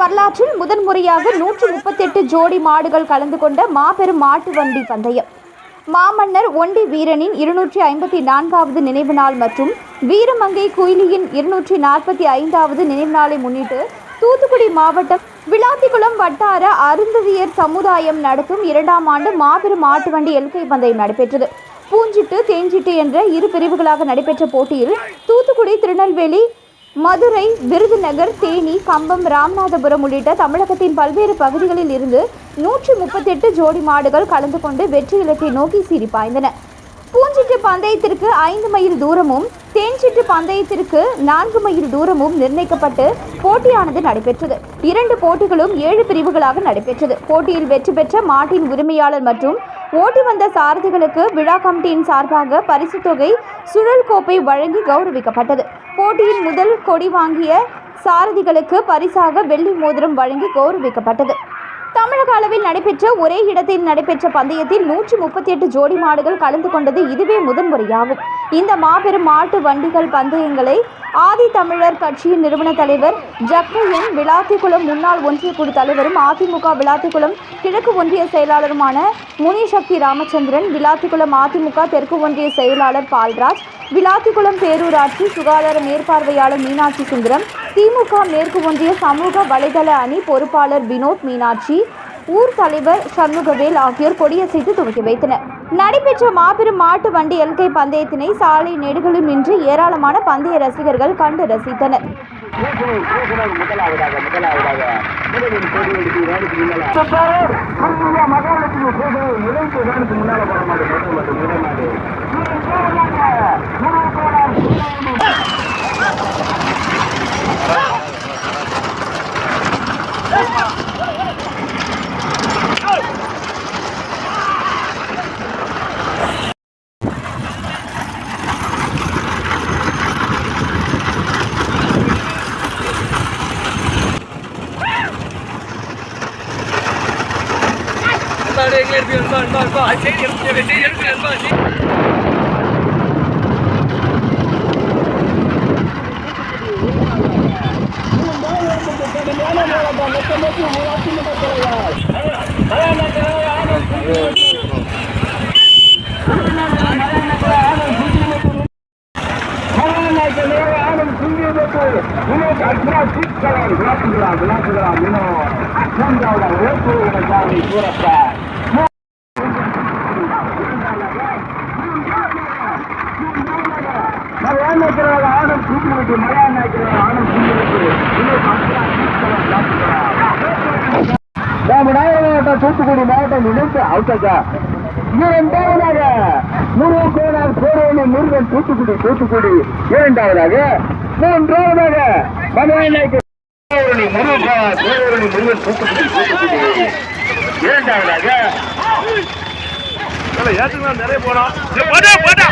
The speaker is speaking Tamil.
வரலாற்றில் முதன்முறையாக நூற்றி முப்பத்தெட்டு ஜோடி மாடுகள் கலந்து கொண்ட மாபெரும் மாட்டு வண்டி பந்தயம். மாமன்னர் ஒண்டி வீரனின் இருநூற்றி ஐம்பத்தி நான்காவது நினைவு நாள் மற்றும் வீரமங்கை குயிலியின் இருநூற்றி நாற்பத்தி ஐந்தாவது நினைவு நாளை முன்னிட்டு தூத்துக்குடி மாவட்டம் விளாத்திக்குளம் வட்டார அருந்ததியர் சமுதாயம் நடத்தும் இரண்டாம் ஆண்டு மாபெரும் மாட்டு வண்டி எல்கை பந்தயம் நடைபெற்றது. பூஞ்சிட்டு தேஞ்சிட்டு என்ற இரு பிரிவுகளாக நடைபெற்ற போட்டியில் தூத்துக்குடி திருநெல்வேலி மதுரை விருதுநகர் தேனி கம்பம் ராமநாதபுரம் உள்ளிட்ட தமிழகத்தின் பல்வேறு பகுதிகளில் இருந்து நூற்றி முப்பத்தெட்டு ஜோடி மாடுகள் கலந்து கொண்டு வெற்றி இலக்கை நோக்கி சீறி பாய்ந்தன. பூஞ்சிட்டு பந்தயத்திற்கு ஐந்து மைல் தூரமும் தேன்சிட்டு பந்தயத்திற்கு நான்கு மைல் தூரமும் நிர்ணயிக்கப்பட்டு போட்டியானது நடைபெற்றது. இரண்டு போட்டிகளும் ஏழு பிரிவுகளாக நடைபெற்றது. போட்டியில் வெற்றி பெற்ற மாட்டின் உரிமையாளர் மற்றும் ஓட்டி வந்த சாரதிகளுக்கு விழா கமிட்டியின் சார்பாக பரிசுத் தொகை சுழல் கோப்பை வழங்கி கௌரவிக்கப்பட்டது. போட்டியின் முதல் கொடி வாங்கிய சாரதிகளுக்கு பரிசாக வெள்ளி மோதிரம் வழங்கி கௌரவிக்கப்பட்டது. தமிழக அளவில் நடைபெற்ற ஒரே இடத்தில் நடைபெற்ற பந்தயத்தில் நூற்றி முப்பத்தி எட்டு ஜோடி மாடுகள் கலந்து கொண்டது இதுவே முதன்முறையாகும். இந்த மாபெரும் மாட்டு வண்டிகள் பந்தயங்களை ஆதி தமிழர் கட்சியின் நிறுவன தலைவர் ஜக்கையன் விளாத்திக்குளம் முன்னாள் ஒன்றிய குழு தலைவரும் அதிமுக விளாத்திக்குளம் கிழக்கு ஒன்றிய செயலாளருமான முனிசக்தி ராமச்சந்திரன் விளாத்திக்குளம் அதிமுக தெற்கு ஒன்றிய செயலாளர் பால்ராஜ் விளாத்திக்குளம் பேரூராட்சி சுகாதார மேற்பார்வையாளர் மீனாட்சி சுந்தரம் திமுக மேற்கு ஒன்றிய சமூக வலைதள அணி பொறுப்பாளர் வினோத் மீனாட்சி ஊர் தலைவர் சண்முகவேல் ஆகியோர் கொடியசைத்து துவக்கி வைத்தனர் நடைபெற்ற மாபெரும் மாட்டு வண்டி எல்கை பந்தயத்தினை சாலை நெடுகளும் நின்று ஏராளமான பந்தய ரசிகர்கள் கண்டு ரசித்தனர் முதலாவதாக ben renkler diyorum ben ben ben. Ay sen yarım diyor sen yarım diyor ben. Not to the ground, not to the ground, you know. I come down and work for you in the ground, you're a bad. சிங்கியதற்கு மலையாளக்கிறார் ஆணும் சிங்கியதற்கு வினோத் அக்ரா சீட்களால் விளாசுகிறார் ராமநாதபுரம் மாவட்டம் தூத்துக்குடி மாவட்டம் இணைந்து அவுட்டா இரண்டாவதாக முருகோனார் கோரோனி முருகன் தூத்துக்குடி தூத்துக்குடி. இரண்டாவதாக மூன்றாவதாக மதுரை முருகன் கோரோனி முருகன் தூத்துக்குடி தூத்துக்குடி. இரண்டாவதாக ஏத்துக்கலாம் நிறைய போட்டா